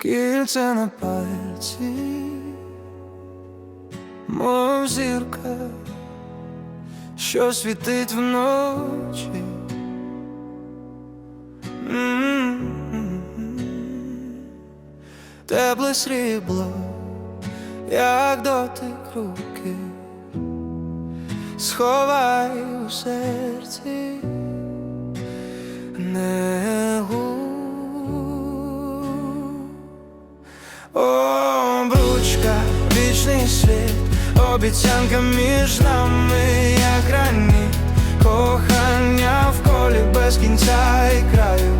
кільце на пальці, мов зірка, що світить вночі. М-м-м. Тепле срібло, як дотик руки, сховай у серці Обручка, вічний світ, обіцянка між нами, як граніт, кохання в колі без кінця і краю.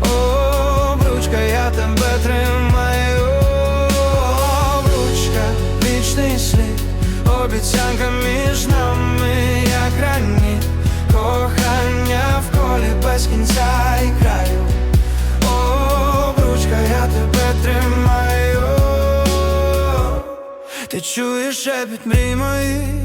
Обручка, я тебе тримаю. Обручка, вічний слід, обіцянка між нами, як граніт, кохання в колі без кінця чуєш шепіт мрій моїх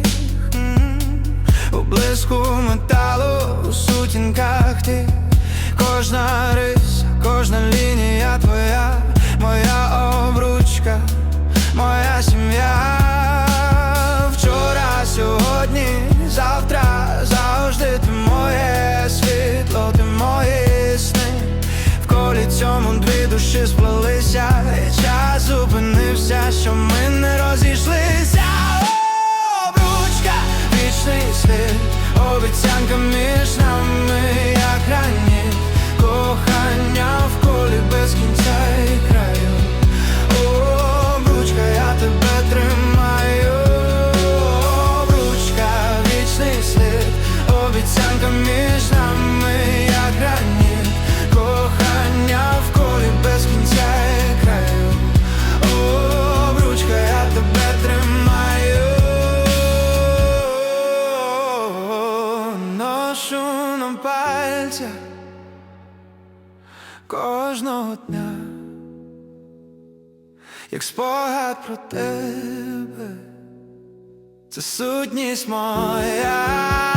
Ношу на пальцях кожного дня як спогад про тебе, це сутність моя.